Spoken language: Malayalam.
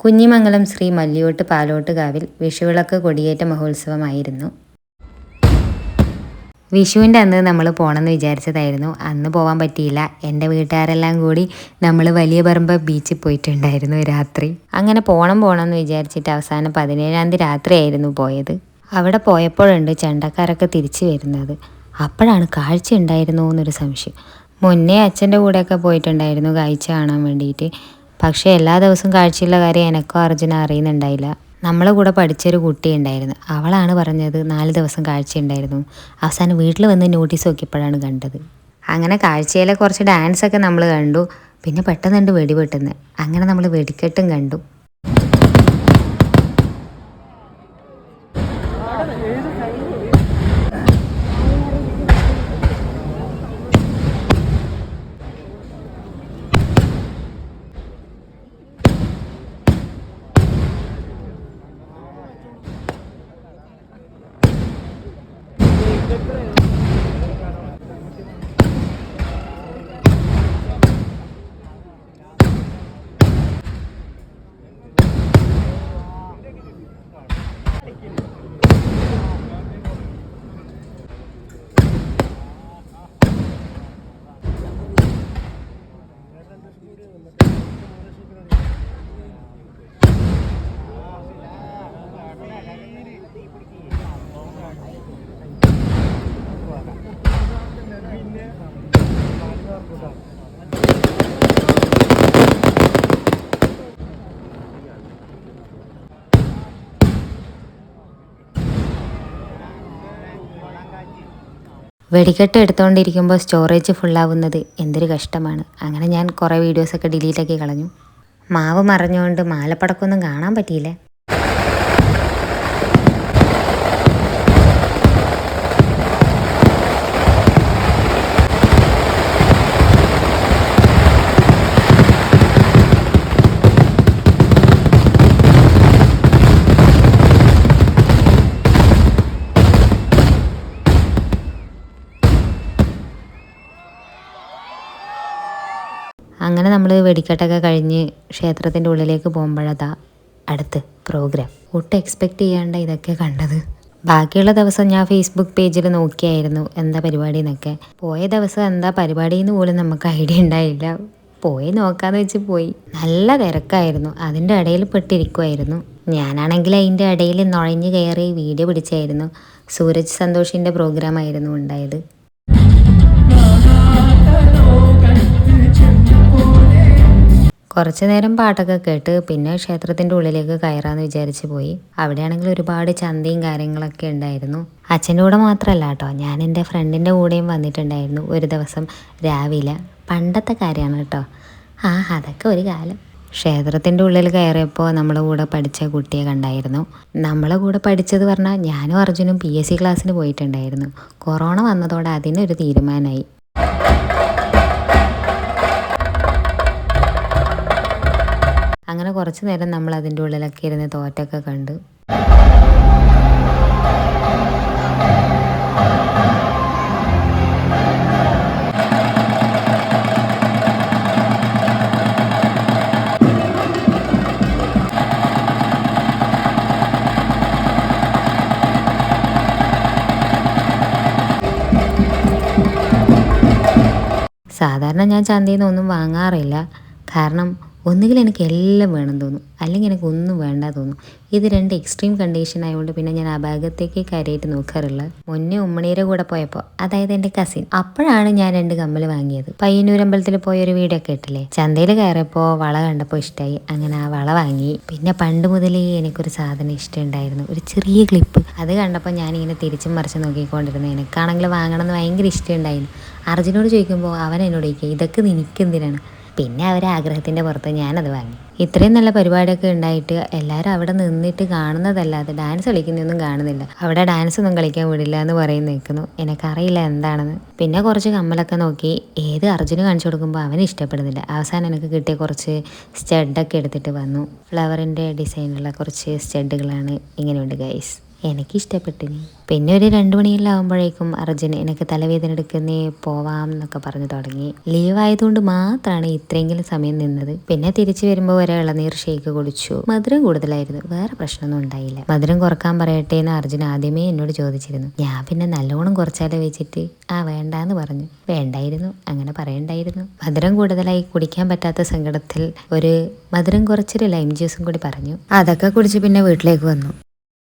കുഞ്ഞിമംഗലം ശ്രീ മല്ലിയോട്ട് പാലോട്ടുകാവിൽ വിഷുവിളക്ക് കൊടിയേറ്റ മഹോത്സവമായിരുന്നു. വിഷുവിന്റെ അന്ന് നമ്മൾ പോകണമെന്ന് വിചാരിച്ചതായിരുന്നു. അന്ന് പോകാൻ പറ്റിയില്ല. എന്റെ വീട്ടുകാരെല്ലാം കൂടി നമ്മൾ വലിയ പറമ്പ് ബീച്ചിൽ പോയിട്ടുണ്ടായിരുന്നു രാത്രി. അങ്ങനെ പോകണം പോകണം എന്ന് വിചാരിച്ചിട്ട് അവസാനം പതിനേഴാം തീയതി രാത്രിയായിരുന്നു പോയത്. അവിടെ പോയപ്പോഴുണ്ട് ചെണ്ടക്കാരൊക്കെ തിരിച്ചു വരുന്നത്. അപ്പോഴാണ് കാഴ്ച ഉണ്ടായിരുന്നു എന്നൊരു സംശയം. മുന്നേ അച്ഛന്റെ കൂടെയൊക്കെ പോയിട്ടുണ്ടായിരുന്നു കാഴ്ച കാണാൻ വേണ്ടിയിട്ട്. പക്ഷേ എല്ലാ ദിവസവും കാഴ്ചയുള്ള കാര്യം എനക്കോ അർജുന അറിയുന്നുണ്ടായില്ല. നമ്മളെ കൂടെ പഠിച്ചൊരു കുട്ടി ഉണ്ടായിരുന്നു. അവളാണ് പറഞ്ഞത് നാല് ദിവസം കാഴ്ച ഉണ്ടായിരുന്നു. അവസാനം വീട്ടിൽ വന്ന് നോട്ടീസ് നോക്കിയപ്പോഴാണ് കണ്ടത്. അങ്ങനെ കാഴ്ചയിലെ കുറച്ച് ഡാൻസ് ഒക്കെ നമ്മൾ കണ്ടു. പിന്നെ പെട്ടെന്നുണ്ട് വെടിപെട്ടെന്ന് അങ്ങനെ നമ്മൾ വെടിക്കെട്ടും കണ്ടു. വെടിക്കെട്ട് എടുത്തുകൊണ്ടിരിക്കുമ്പോൾ സ്റ്റോറേജ് ഫുള്ളാവുന്നത് എന്തൊരു കഷ്ടമാണ്. അങ്ങനെ ഞാൻ കുറേ വീഡിയോസൊക്കെ ഡിലീറ്റാക്കി കളഞ്ഞു. മാവ് മറഞ്ഞുകൊണ്ട് മാലപ്പടക്കമൊന്നും കാണാൻ പറ്റിയില്ല. അങ്ങനെ നമ്മൾ വെടിക്കെട്ടൊക്കെ കഴിഞ്ഞ് ക്ഷേത്രത്തിന്റെ ഉള്ളിലേക്ക് പോകുമ്പോഴതാ അടുത്ത് പ്രോഗ്രാം. ഒട്ടും എക്സ്പെക്റ്റ് ചെയ്യാണ്ട ഇതൊക്കെ കണ്ടത്. ബാക്കിയുള്ള ദിവസം ഞാൻ ഫേസ്ബുക്ക് പേജിൽ നോക്കിയായിരുന്നു എന്താ പരിപാടി എന്നൊക്കെ പോയ ദിവസം എന്താ പരിപാടി എന്ന് പോലും നമുക്ക് ഐഡിയ ഉണ്ടായില്ല. പോയി നോക്കാന്ന് വെച്ച് പോയി. നല്ല തിരക്കായിരുന്നു. അതിന്റെ ഇടയിൽ പെട്ടിരിക്കുമായിരുന്നു ഞാനാണെങ്കിൽ അതിന്റെ ഇടയിൽ നുഴഞ്ഞു കയറി വീഡിയോ പിടിച്ചായിരുന്നു. സൂരജ് സന്തോഷിന്റെ പ്രോഗ്രാം ആയിരുന്നു ഉണ്ടായത്. കുറച്ചു നേരം പാട്ടൊക്കെ കേട്ട് പിന്നെ ക്ഷേത്രത്തിന്റെ ഉള്ളിലേക്ക് കയറാമെന്ന് വിചാരിച്ച് പോയി. അവിടെയാണെങ്കിൽ ഒരുപാട് ചന്തയും കാര്യങ്ങളൊക്കെ ഉണ്ടായിരുന്നു. അച്ഛന്റെ കൂടെ മാത്രമല്ല കേട്ടോ. ഞാൻ എന്റെ ഫ്രണ്ടിന്റെ കൂടെയും വന്നിട്ടുണ്ടായിരുന്നു ഒരു ദിവസം രാവിലെ. പണ്ടത്തെ കാര്യമാണ് കേട്ടോ. ആ അതൊക്കെ ഒരു കാലം. ക്ഷേത്രത്തിന്റെ ഉള്ളിൽ കയറിയപ്പോൾ നമ്മളെ കൂടെ പഠിച്ച കുട്ടിയെ കണ്ടായിരുന്നു. നമ്മളെ കൂടെ പഠിച്ചത് പറഞ്ഞാൽ ഞാനും അർജുനും പി എസ് സി ക്ലാസ്സിന് പോയിട്ടുണ്ടായിരുന്നു. കൊറോണ വന്നതോടെ അതിനൊരു തീരുമാനമായി. അങ്ങനെ കുറച്ച് നേരം നമ്മൾ അതിന്റെ ഉള്ളിലൊക്കെ ഇരുന്ന് തോറ്റൊക്കെ കണ്ടു. സാധാരണ ഞാൻ ചന്തയിൽ നിന്നൊന്നും വാങ്ങാറില്ല. കാരണം ഒന്നുകിൽ എനിക്ക് എല്ലാം വേണം തോന്നും. അല്ലെങ്കിൽ എനിക്ക് ഒന്നും വേണ്ട തോന്നും. ഇത് രണ്ട് എക്സ്ട്രീം കണ്ടീഷൻ ആയതുകൊണ്ട് പിന്നെ ഞാൻ ആ ഭാഗത്തേക്ക് കാര്യമായിട്ട് നോക്കാറില്ല. മുന്നേ ഉമ്മണീരെ കൂടെ പോയപ്പോൾ അതായത് എന്റെ കസിൻ അപ്പോഴാണ് ഞാൻ രണ്ട് കമ്മൽ വാങ്ങിയത്. പയ്യന്നൂരമ്പലത്തിൽ പോയ ഒരു വീടൊക്കെ ഇട്ടില്ലേ? ചന്തയിൽ കയറിയപ്പോൾ വള കണ്ടപ്പോൾ ഇഷ്ടമായി അങ്ങനെ ആ വള വാങ്ങി. പിന്നെ പണ്ട് മുതലേ എനിക്കൊരു സാധനം ഇഷ്ടമുണ്ടായിരുന്നു. ഒരു ചെറിയ ക്ലിപ്പ് അത് കണ്ടപ്പോൾ ഞാനിങ്ങനെ തിരിച്ചും മറിച്ച് നോക്കിക്കൊണ്ടിരുന്നു. എനിക്കാണെങ്കിൽ വാങ്ങണമെന്ന് ഭയങ്കര ഇഷ്ടമുണ്ടായിരുന്നു. അർജുനോട് ചോദിക്കുമ്പോൾ അവൻ എന്നോട് ചോദിക്കുക ഇതൊക്കെ നിനക്കെന്തിനാണ്? പിന്നെ അവരെ ആഗ്രഹത്തിന്റെ പുറത്ത് ഞാനത് വാങ്ങി. ഇത്രയും നല്ല പരിപാടിയൊക്കെ ഉണ്ടായിട്ട് എല്ലാവരും അവിടെ നിന്നിട്ട് കാണുന്നതല്ലാതെ ഡാൻസ് കളിക്കുന്നൊന്നും കാണുന്നില്ല. അവിടെ ഡാൻസ് ഒന്നും കളിക്കാൻ വിടില്ല എന്ന് പറയും നിൽക്കുന്നു. എനിക്കറിയില്ല എന്താണെന്ന്. പിന്നെ കുറച്ച് കമ്മലൊക്കെ നോക്കി ഏത് അർജുന് കാണിച്ചു കൊടുക്കുമ്പോൾ അവന് ഇഷ്ടപ്പെടുന്നില്ല. അവസാനം എനിക്ക് കിട്ടിയ കുറച്ച് സ്റ്റഡൊക്കെ എടുത്തിട്ട് വന്നു. ഫ്ലവറിന്റെ ഡിസൈനുള്ള കുറച്ച് സ്റ്റഡുകളാണ് ഇങ്ങനെയുണ്ട് ഗൈസ് എനിക്ക് ഇഷ്ടപ്പെട്ടിനി പിന്നെ ഒരു രണ്ടു മണിയെല്ലാം ആകുമ്പോഴേക്കും അർജുൻ എനിക്ക് തലവേദന എടുക്കുന്നേ പോവാം എന്നൊക്കെ പറഞ്ഞു തുടങ്ങി. ലീവ് ആയതുകൊണ്ട് മാത്രമാണ് ഇത്രയെങ്കിലും സമയം നിന്നത്. പിന്നെ തിരിച്ചു വരുമ്പോൾ ഒരു ഇളനീർ ഷേക്ക് കുടിച്ചു. മധുരം കൂടുതലായിരുന്നു. വേറെ പ്രശ്നമൊന്നും ഉണ്ടായില്ല. മധുരം കുറയ്ക്കാൻ പറയട്ടെ എന്ന് അർജുൻ ആദ്യമേ എന്നോട് ചോദിച്ചിരുന്നു. ഞാൻ പിന്നെ നല്ലോണം കുറച്ചാലോ വെച്ചിട്ട് ആ വേണ്ട എന്ന് പറഞ്ഞു. വേണ്ടായിരുന്നു. അങ്ങനെ പറയണ്ടായിരുന്നു. മധുരം കൂടുതലായി കുടിക്കാൻ പറ്റാത്ത സങ്കടത്തിൽ ഒരു മധുരം കുറച്ചൊരു ലൈം ജ്യൂസും കൂടി പറഞ്ഞു. അതൊക്കെ കുടിച്ച് പിന്നെ വീട്ടിലേക്ക് വന്നു.